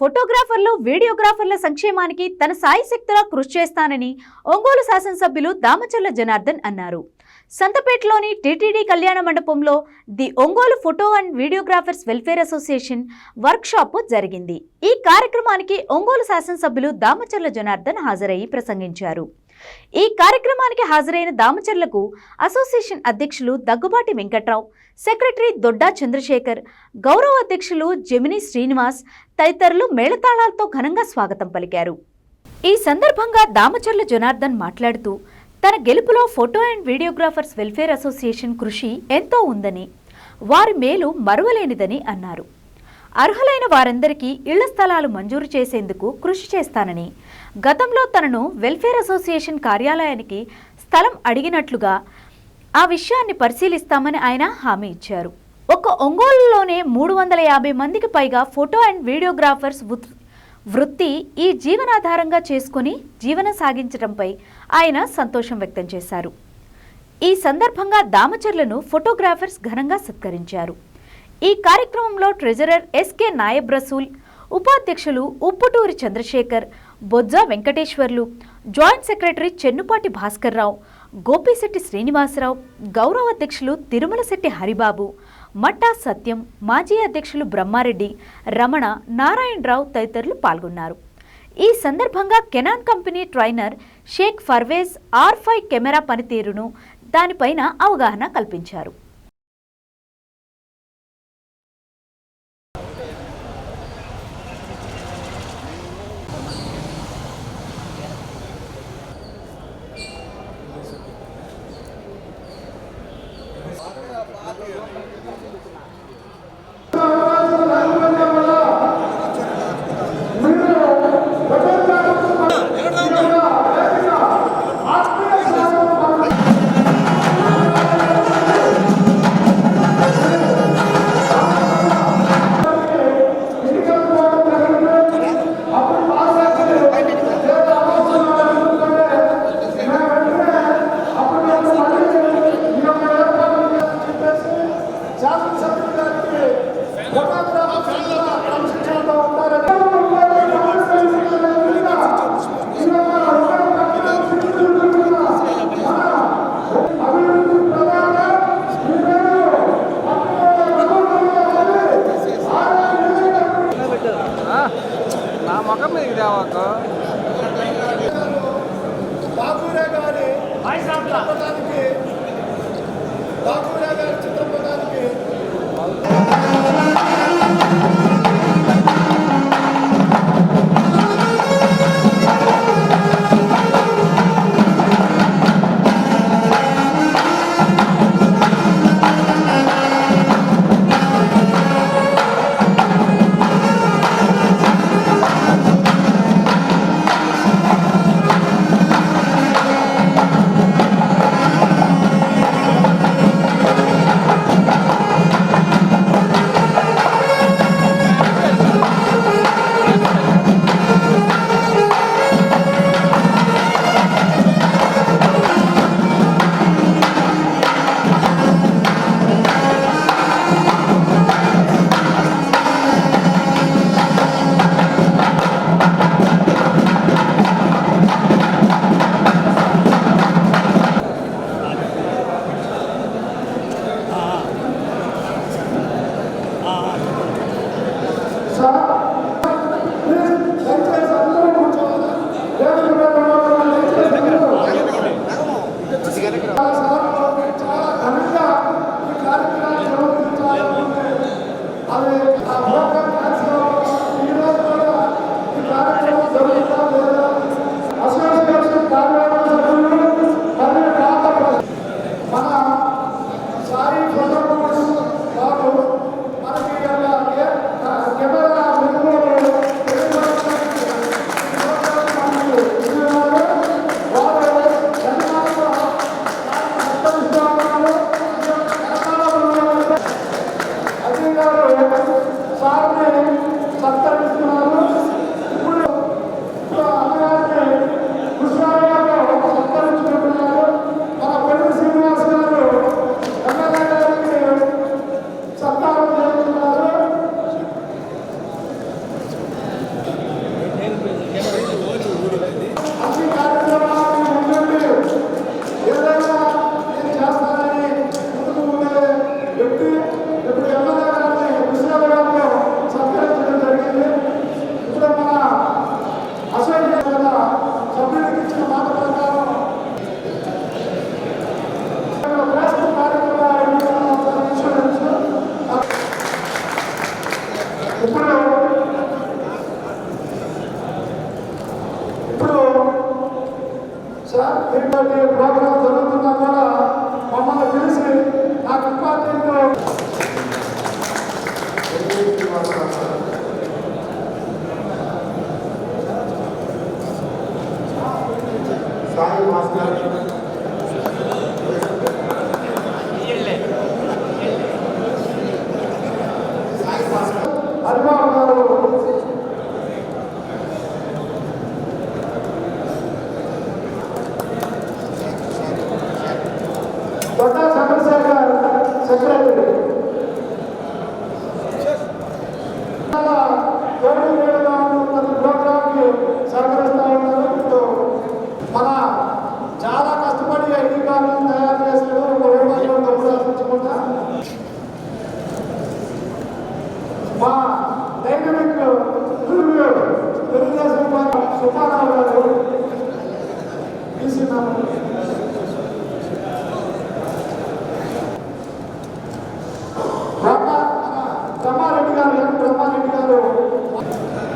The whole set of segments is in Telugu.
ఫోటోగ్రాఫర్లు వీడియోగ్రాఫర్ల సంక్షేమానికి తన సాయశక్తిలా కృషి చేస్తానని ఒంగోలు శాసనసభ్యులు దామచర్ల జనార్దన్ అన్నారు. సంతపేటలోని టీటీడీ కళ్యాణ మండపంలో the Ongole photo and videographers welfare association workshop జరిగింది. ఈ కార్యక్రమానికి ఒంగోలు శాసనసభ్యులు దామచర్ల జనార్దన్ హాజరయ్యి ప్రసంగించారు. ఈ కార్యక్రమానికి హాజరైన దామచర్లకు అసోసియేషన్ అధ్యక్షులు దగ్గుబాటి వెంకట్రావు సెక్రటరీ దొడ్డా చంద్రశేఖర్ గౌరవ అధ్యక్షులు జమిని శ్రీనివాస్ తదితరులు మేళతాళాలతో ఘనంగా స్వాగతం పలికారు. ఈ సందర్భంగా దామచర్ల జనార్దన్ మాట్లాడుతూ తన గెలుపులో photo and videographers welfare association కృషి ఎంతో ఉందని వారి మేలు మరువలేనిదని అన్నారు. అర్హులైన వారందరికీ ఇళ్ళ స్థలాలు మంజూరు చేసేందుకు కృషి చేస్తానని గతంలో తనను వెల్ఫేర్ అసోసియేషన్ కార్యాలయానికి స్థలం అడిగినట్లుగా ఆ విషయాన్ని పరిశీలిస్తామని ఆయన హామీ ఇచ్చారు. ఒక ఒంగోలులోనే మూడు వందల యాభై మందికి పైగా ఫోటో అండ్ వీడియోగ్రాఫర్స్ వృత్తి ఈ జీవనాధారంగా చేసుకుని జీవనం సాగించడంపై ఆయన సంతోషం వ్యక్తం చేశారు. ఈ సందర్భంగా దామచర్లను ఫోటోగ్రాఫర్స్ ఘనంగా సత్కరించారు. ఈ కార్యక్రమంలో ట్రెజరర్ ఎస్కే నాయబ్ రసూల్ ఉపాధ్యక్షులు ఉప్పుటూరి చంద్రశేఖర్ బొజ్జ వెంకటేశ్వర్లు. జాయింట్ సెక్రటరీ చెన్నుపాటి భాస్కర్రావు గోపిశెట్టి శ్రీనివాసరావు గౌరవ అధ్యక్షులు తిరుమలశెట్టి హరిబాబు మట్టా సత్యం మాజీ అధ్యక్షులు బ్రహ్మారెడ్డి రమణ నారాయణరావు తదితరులు పాల్గొన్నారు. ఈ సందర్భంగా Canon company trainer Sheikh Parvez R five camera పనితీరును దానిపైన అవగాహన కల్పించారు. చిత్రపటానికి బాబురే గారి చిత్రం చాలా 让我们共同来关注。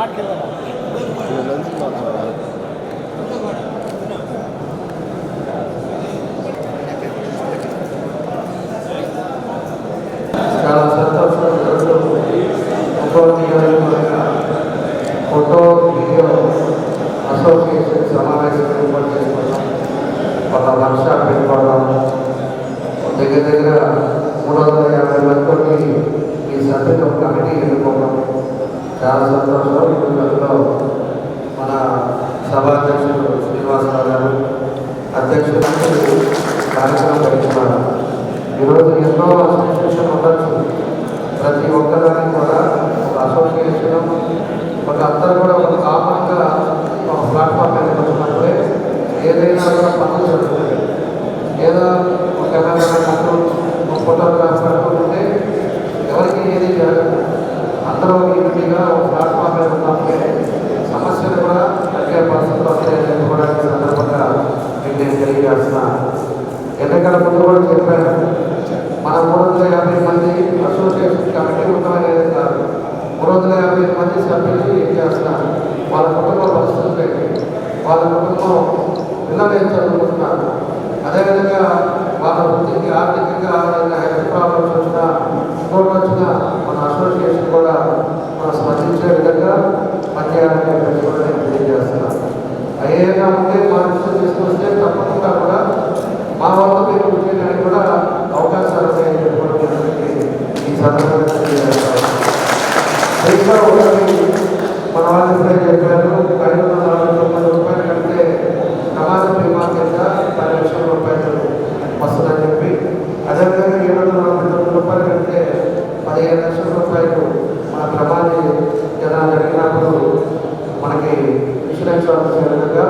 ఫోటో వీడియో అసోసియేషన్ సమావేశం ఏర్పాటు చేసుకున్నాం ఒక వర్క్షాప్ పెట్టుకోవడం దగ్గర దగ్గర మూడు వందల యాభై మందితోటి ఈ సభ్యులు కమిటీ ఎన్నుకోవడం చాలా సంతోషం ఈరోజులో మన సభాధ్యక్షుడు శ్రీనివాసరావు గారు అధ్యక్షుడు కార్యక్రమం పెట్టుకున్నారు ఈరోజు ఎన్నో అసోసియేషన్ ఉండొచ్చు ప్రతి ఒక్కదానికి కూడా ఒక అసోసియేషన్ ఒక అందరూ కూడా ఒక కామన్గా ఒక ప్లాట్ఫామ్ మీద వచ్చినప్పుడే ఏదైనా కూడా పనులు జరుగుతుంది ఏదో ఒక కెమెరా కట్టు ఒక ఫోటోగ్రాఫర్ ఉంటే ఎవరికి ఏది జరగదు అందరూ యూనిటీగా ఒక ప్లాట్ఫామ్ మీద ఉన్నప్పుడే సమస్యలు కూడా తగ్గే పరిస్థితులు వస్తాయని చెప్పుకోవడానికి సందర్భంగా మీకు నేను తెలియజేస్తున్నాను ఎన్నికల ముందు కూడా చెప్పాను మన మూడు వందల యాభై మంది అసోసియేషన్ కమిటీ ఉండమనేది కాదు మూడు వందల యాభై మంది సభ్యులు ఏం చేస్తున్నారు వాళ్ళ కుటుంబ పరిస్థితులు ఏంటి వాళ్ళ కుటుంబం పిల్లలు ఏం చదువుకుంటున్నారు అదేవిధంగా వాళ్ళ వృత్తికి ఆర్థికంగా ఏదైనా హెల్త్ ప్రాబ్లమ్స్ వచ్చినా ఇంకోటి వచ్చినా మన అసోసియేషన్ కూడా మనం స్పందించే విధంగా పనిచేయాలని కూడా నేను తెలియజేస్తున్నాను అయ్యేగా ఉంటే మా దృష్టి తీసుకొస్తే తప్పకుండా కూడా మా వల్ల మీరు చేయడానికి కూడా అవకాశాలు ఉన్నాయని కూడా ఈ సందర్భంగా తెలియజేస్తాను. మన వాళ్ళు ఇప్పుడే చెప్పారు ఐదు వందల నలభై తొమ్మిది రూపాయలు కంటే ప్రమాద బీమా కింద పది లక్షల రూపాయలు వస్తుందని చెప్పి అదేవిధంగా ఏడు వందల నలభై తొమ్మిది రూపాయలు కంటే పదిహేను లక్షల రూపాయలు మన ప్రమాది జనాలు జరిగినప్పుడు మనకి ఇన్సూరెన్స్ వచ్చే విధంగా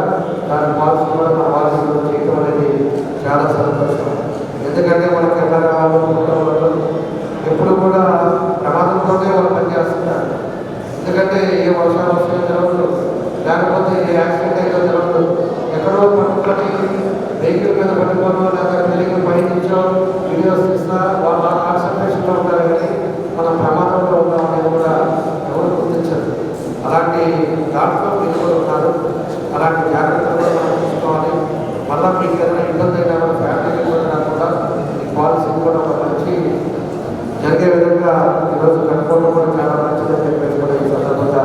దాని పాలసీ కూడా మన పాలసీలో చేయడం అనేది చాలా సంతోషం ఎందుకంటే మనకి ఎమ్మెల్యే వాళ్ళు కుటుంబ వాళ్ళు ఎప్పుడు కూడా ప్రమాదంతోనే వాళ్ళు పనిచేస్తున్నారు ఎందుకంటే ఏ వర్షాలు వస్తాయో జరగదు లేకపోతే ఏ యాక్సిడెంట్ అయితే జరగదు ఎక్కడో పట్టుకొని వెహికల్ మీద పట్టుకోనో లేదా వెహికల్ పై వీడియోస్ తీసినా వాళ్ళ కాన్సన్ట్రేషన్లో ఉంటారు కానీ మనం ప్రమాదంలో ఉన్నాం అనేది కూడా ఎవరు గుర్తించరు. అలాంటి దాంట్లో మీరు ఉన్నారు. అలాంటి జాగ్రత్తలు కూడా మనం తీసుకోవాలి. మళ్ళీ మీకు ఏదైనా ఇబ్బంది అయినా కూడా ఫ్యామిలీకి కూడా కూడా ఈ పాలసీ కూడా ఒక మంచి జరిగే విధంగా ఈరోజు కనుక్కోవడం కూడా చాలా మంచిదని చెప్పేసి కూడా ఈ సందర్భంగా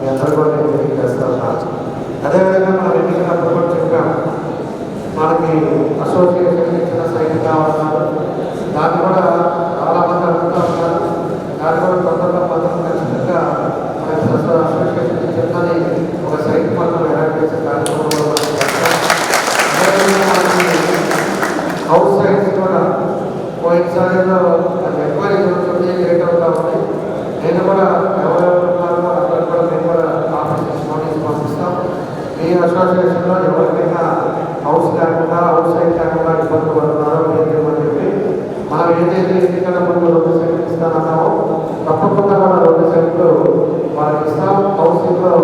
మీ అందరూ కూడా నేను తెలియజేస్తా ఉన్నాను. అదేవిధంగా మనం అసోసియేషన్ ఇచ్చిన సైనిక ఉన్నారు దాన్ని కూడా చాలా మంది అడుగుతూ ఉన్నారు దాన్ని కూడా తొందరగా పదం ఖచ్చితంగా అసోసియేషన్ చెప్పాలి ఒక సైట్ పనులు ఎలాంటి చేసే కార్యక్రమం హౌస్ సైడ్స్ కూడా పోయినసారిలో అది ఎంక్వైరీ జరుగుతుంది లేట్ అవుతా నేను కూడా ఎవరెవరు అక్కడ కూడా మేము కూడా ఆఫీస్ నోటీస్ పంపిస్తాం మీ అసోసియేషన్లో ఎవరికైనా హౌస్ కాకుండా హౌస్ సైడ్ కాకుండా ఇబ్బంది పడుతున్నారో తెలియజేయమని చెప్పి మనం ఏదైతే ఎన్నికల ముందు రెండు సెంట్లు ఇస్తానన్నామో తప్పకుండా కూడా రెండు సెంట్లు వాళ్ళకి ఇస్తాం హౌసింగ్లో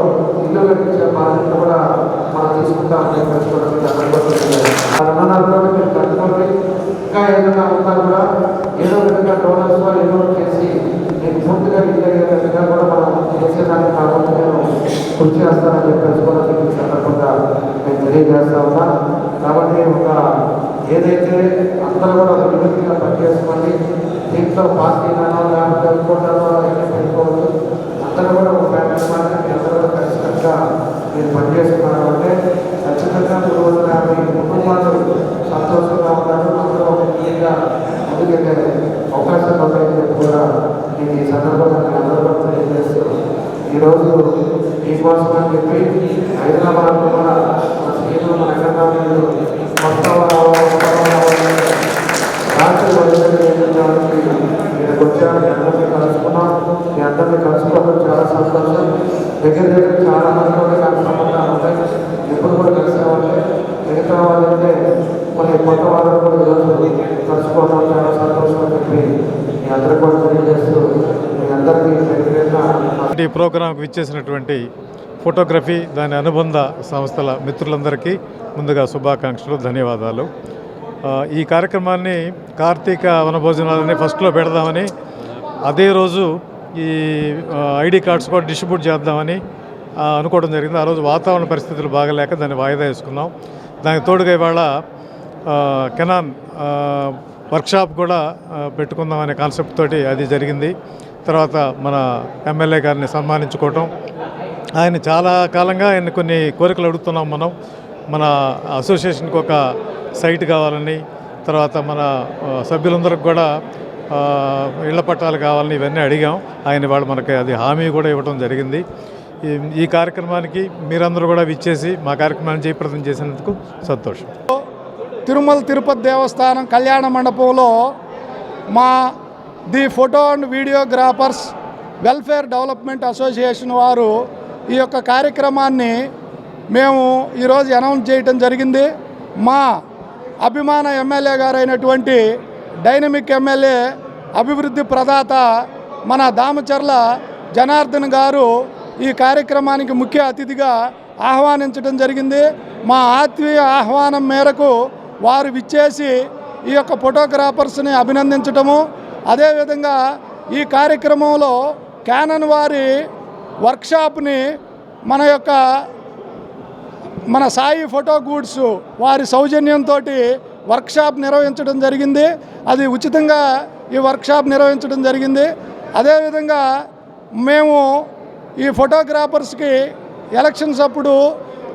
ఇల్లు కట్టించే బాధ్యత కూడా మనం తీసుకుంటామని చెప్పేసి కూడా కట్టుకోండి. ఇంకా ఏదైనా ఉన్నా కూడా ఏదో విధంగా డోనర్స్ ఏదో చేసి నేను పూర్తిగా ఇల్లు కూడా మనం చేసేదానికి కాకుండా నేను కృషి చేస్తానని చెప్పేసి కూడా మీకు ఈ సందర్భంగా నేను తెలియజేస్తా ఉన్నా కాబట్టి ఒక ఏదైతే అందరూ కూడా ఒక విధంగా పనిచేసుకోండి. దీంట్లో పార్టీ పార్టీలను లేకపోతే ఇంకోటాలో అయితే పెట్టుకోవచ్చు అందరూ కూడా ఒక ఫ్యామిలీ మాత్రం మీ అందరూ కూడా ఖచ్చితంగా మీరు పనిచేస్తున్నారు అంటే ఖచ్చితంగా మూడు వందల యాభై కుటుంబాలు సంతోషంగా ఉన్నారు అందరూ ఒక తీయంగా ముందుకెళ్ళే అవకాశాలు ఉన్నాయని కూడా నేను ఈ సందర్భంగా అందరూ కూడా తెలియజేస్తూ ఈరోజు మీకోసం అని చెప్పి హైదరాబాద్ కూడా మన స్నేహితులు మన ఎక్కడ మొత్తం రాత్రి భవిష్యత్తు వచ్చాను మీ అందరినీ కలుసుకున్నాం. మీ అందరినీ కలుసుకోవడం చాలా సంతోషం. దగ్గర దగ్గర చాలా మంది నాకు సంబంధాలు ఉన్నాయి. ఎప్పుడు కూడా కలిసేవాళ్ళే. మిగతా వాళ్ళంటే కొన్ని కొత్త వాళ్ళని కూడా ఈరోజు కలుసుకోవడం చాలా సంతోషం అని చెప్పి మీ అందరికీ కూడా తెలియజేస్తూ మీ అందరికీ ఈ ప్రోగ్రాంకు ఇచ్చేసినటువంటి ఫోటోగ్రఫీ దాని అనుబంధ సంస్థల మిత్రులందరికీ ముందుగా శుభాకాంక్షలు ధన్యవాదాలు. ఈ కార్యక్రమాన్ని కార్తీక వనభోజనాలని ఫస్ట్లో పెడదామని అదే రోజు ఈ ఐడి కార్డ్స్ కూడా డిస్ట్రిబ్యూట్ చేద్దామని అనుకోవడం జరిగింది. ఆ రోజు వాతావరణ పరిస్థితులు బాగలేక దాన్ని వాయిదా వేసుకున్నాం. దానికి తోడుగా ఇవాళ కెనాన్ వర్క్షాప్ కూడా పెట్టుకుందామనే పెట్టుకుందాం అనే కాన్సెప్ట్ తోటి అది జరిగింది. తర్వాత మన ఎమ్మెల్యే గారిని సన్మానించుకోవటం ఆయన చాలా కాలంగా ఆయన కొన్ని కోరికలు అడుగుతున్నాం మనం. మన అసోసియేషన్కి ఒక సైట్ కావాలని తర్వాత మన సభ్యులందరికి కూడా ఇళ్ళ పట్టాలు కావాలని ఇవన్నీ అడిగాం. ఆయన వాళ్ళు మనకి అది హామీ కూడా ఇవ్వడం జరిగింది. ఈ ఈ కార్యక్రమానికి మీరందరూ కూడా విచ్చేసి మా కార్యక్రమాన్ని జయప్రదం చేసినందుకు సంతోషం. తిరుమల తిరుపతి దేవస్థానం కళ్యాణ మండపంలో మా the photo and videographers welfare development association వారు ఈ యొక్క కార్యక్రమాన్ని మేము ఈరోజు అనౌన్స్ చేయటం జరిగింది. మా అభిమాన ఎమ్మెల్యే గారైనటువంటి డైనమిక్ ఎమ్మెల్యే అభివృద్ధి ప్రదాత మన దామచర్ల జనార్దన్ గారు ఈ కార్యక్రమానికి ముఖ్య అతిథిగా ఆహ్వానించడం జరిగింది. మా ఆత్మీయ ఆహ్వానం మేరకు వారు విచ్చేసి ఈ యొక్క ఫోటోగ్రాఫర్స్ని అభినందించటము. అదేవిధంగా ఈ కార్యక్రమంలో క్యానన్ వారి వర్క్షాప్ని మన యొక్క మన సాయి ఫోటో గూడ్స్ వారి సౌజన్యంతో వర్క్షాప్ నిర్వహించడం జరిగింది. అది ఉచితంగా ఈ వర్క్షాప్ నిర్వహించడం జరిగింది. అదేవిధంగా మేము ఈ ఫోటోగ్రాఫర్స్కి ఎలక్షన్స్ అప్పుడు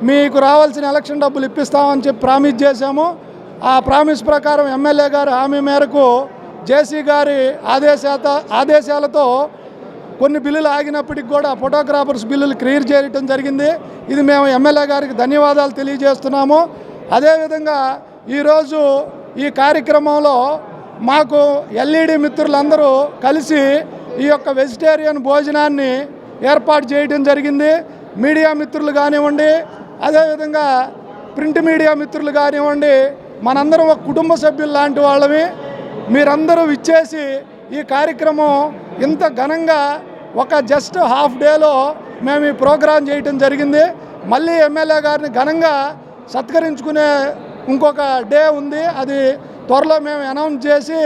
మీకు రావాల్సిన ఎలక్షన్ డబ్బులు ఇప్పిస్తామని చెప్పి ప్రామిస్ చేశాము. ఆ ప్రామిస్ ప్రకారం ఎమ్మెల్యే గారు హామీ మేరకు జేసీ గారి ఆదేశాత ఆదేశాలతో కొన్ని బిల్లులు ఆగినప్పటికి కూడా ఫోటోగ్రాఫర్స్ బిల్లులు క్లియర్ చేయడం జరిగింది. ఇది మేము ఎమ్మెల్యే గారికి ధన్యవాదాలు తెలియజేస్తున్నాము. అదేవిధంగా ఈరోజు ఈ కార్యక్రమంలో మాకు ఎల్ఈడి మిత్రులందరూ కలిసి ఈ యొక్క వెజిటేరియన్ భోజనాన్ని ఏర్పాటు చేయడం జరిగింది. మీడియా మిత్రులు కానివ్వండి అదేవిధంగా ప్రింట్ మీడియా మిత్రులు కానివ్వండి మనందరం ఒక కుటుంబ సభ్యులు లాంటి వాళ్ళవి మీరందరూ ఇచ్చేసి ఈ కార్యక్రమం ఇంత ఘనంగా ఒక జస్ట్ హాఫ్ డేలో మేము ఈ ప్రోగ్రాం చేయటం జరిగింది. మళ్ళీ ఎమ్మెల్యే గారిని ఘనంగా సత్కరించుకునే ఇంకొక డే ఉంది. అది త్వరలో మేము అనౌన్స్ చేసి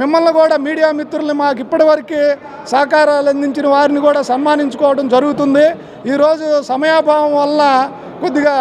మిమ్మల్ని కూడా మీడియా మిత్రుల్ని మాకు ఇప్పటివరకు సహకారాలు అందించిన వారిని కూడా సన్మానించుకోవడం జరుగుతుంది. ఈరోజు సమయాభావం వల్ల కొద్దిగా